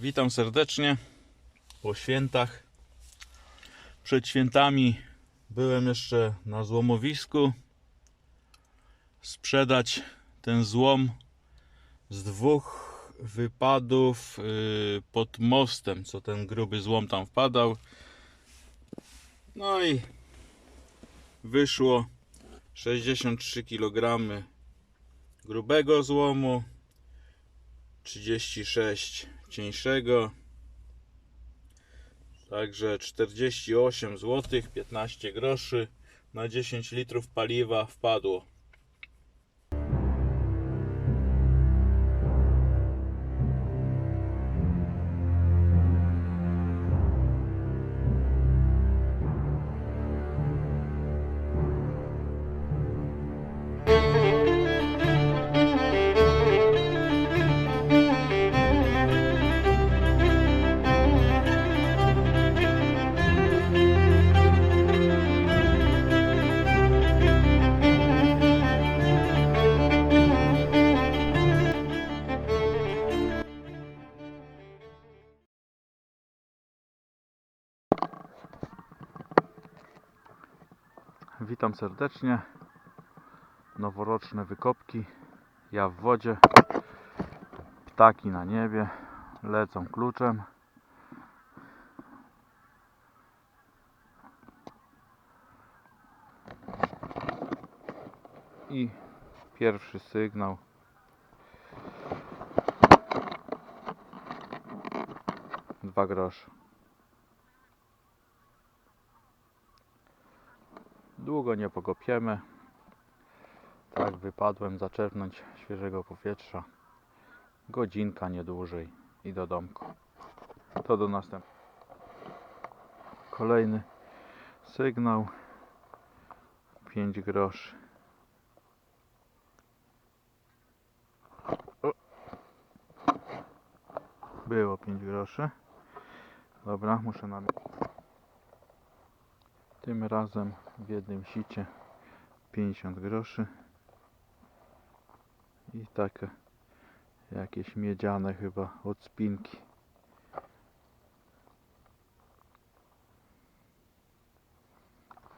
Witam serdecznie po świętach. Przed świętami byłem jeszcze na złomowisku. Sprzedać ten złom z dwóch wypadów yy, pod mostem, co ten gruby złom tam wpadał. No i wyszło 63 kg grubego złomu 36 cieńszego. Także 48 zł 15 groszy na 10 litrów paliwa wpadło. Witam serdecznie. Noworoczne wykopki. Ja w wodzie. Ptaki na niebie. Lecą kluczem. I pierwszy sygnał. Dwa grosze. Długo nie pokopiemy. Tak, wypadłem zaczerpnąć świeżego powietrza. Godzinka, nie dłużej i do domku. To do następnego. Kolejny sygnał. 5 groszy. O. Było 5 groszy. Dobra, muszę na tym razem w jednym sicie 50 groszy i takie jakieś miedziane chyba od spinki.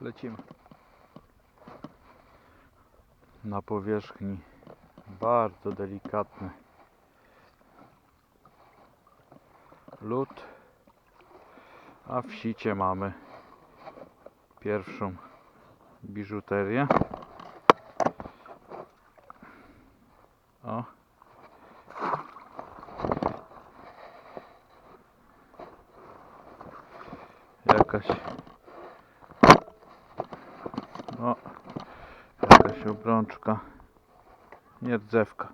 Lecimy. Na powierzchni bardzo delikatny lód, a w sicie mamy pierwszą biżuterię. O. Jakaś o, jakaś obrączka. Nie rdzewka.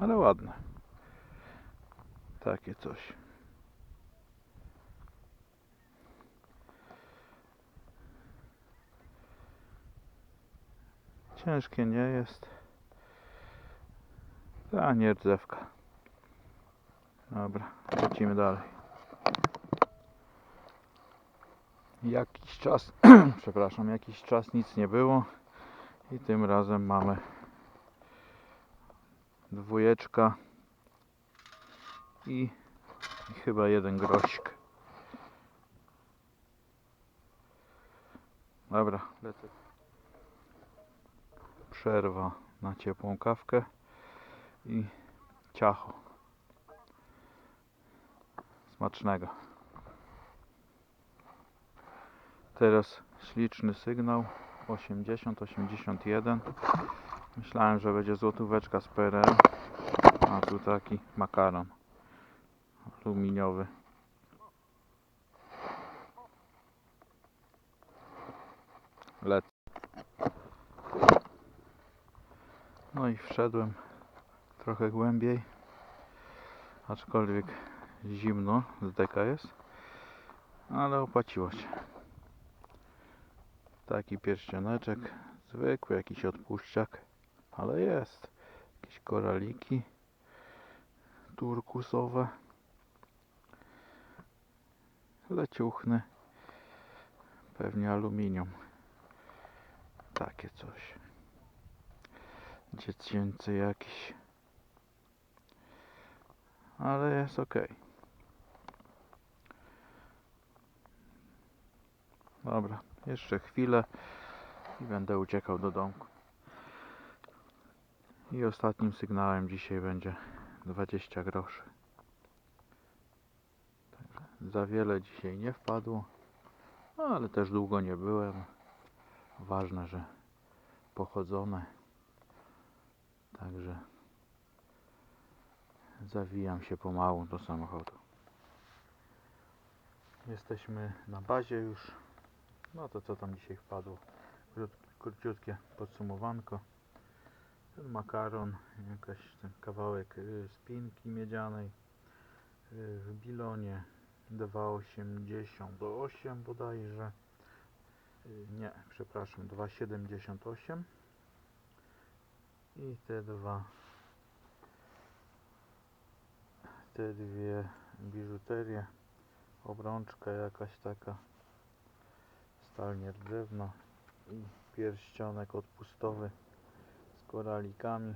Ale ładne. Takie coś. Ciężkie nie jest. A nie rdzewka. Dobra, lecimy dalej. Jakiś czas, przepraszam, jakiś czas nic nie było i tym razem mamy dwójeczka i, i chyba jeden grosik. Dobra, lecę. Przerwa na ciepłą kawkę i ciacho. Smacznego. Teraz śliczny sygnał 80-81. Myślałem, że będzie złotóweczka z PRL, a tu taki makaron aluminiowy. Lec. No i wszedłem trochę głębiej, aczkolwiek zimno z deka jest, ale opłaciło się. Taki pierścioneczek, zwykły jakiś odpuszczak, ale jest. Jakieś koraliki turkusowe leciuchny pewnie aluminium takie coś Dziecięcy jakiś. Ale jest ok. Dobra, jeszcze chwilę i będę uciekał do domku. I ostatnim sygnałem dzisiaj będzie 20 groszy. Za wiele dzisiaj nie wpadło, no, ale też długo nie byłem. Ważne, że pochodzone. Także zawijam się pomału do samochodu. Jesteśmy na bazie już. No to co tam dzisiaj wpadło? Króciutkie podsumowanko. Ten makaron, jakaś ten kawałek y, spinki miedzianej y, w bilonie 2,88 bodajże. Y, Nie, przepraszam, 2,78 i te dwa te dwie biżuterie obrączka jakaś taka stal nierdzewna i pierścionek odpustowy z koralikami.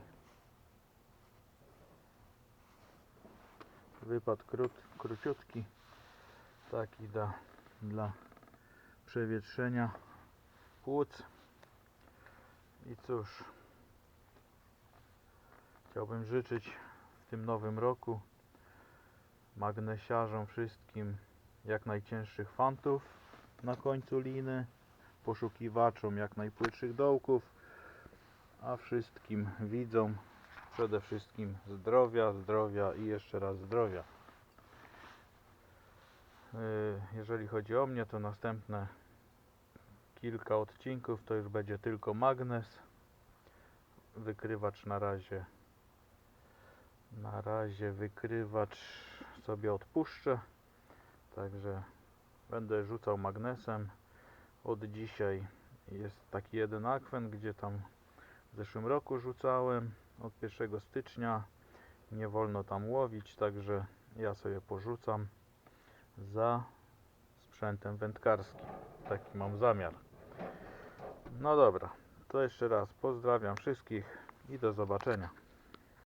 Wypad krót, króciutki taki da, dla przewietrzenia płuc i cóż chciałbym życzyć w tym nowym roku magnesiarzom wszystkim jak najcięższych fantów na końcu liny, poszukiwaczom jak najpłytszych dołków, a wszystkim widzom przede wszystkim zdrowia, zdrowia i jeszcze raz zdrowia. Yy, Jeżeli chodzi o mnie, to następne kilka odcinków to już będzie tylko magnes. Wykrywacz na razie na razie wykrywacz sobie odpuszczę. Także będę rzucał magnesem. Od dzisiaj jest taki jeden akwen, gdzie tam w zeszłym roku rzucałem. Od 1 stycznia nie wolno tam łowić, także ja sobie porzucam za sprzętem wędkarskim. Taki mam zamiar. No dobra, to jeszcze raz pozdrawiam wszystkich i do zobaczenia.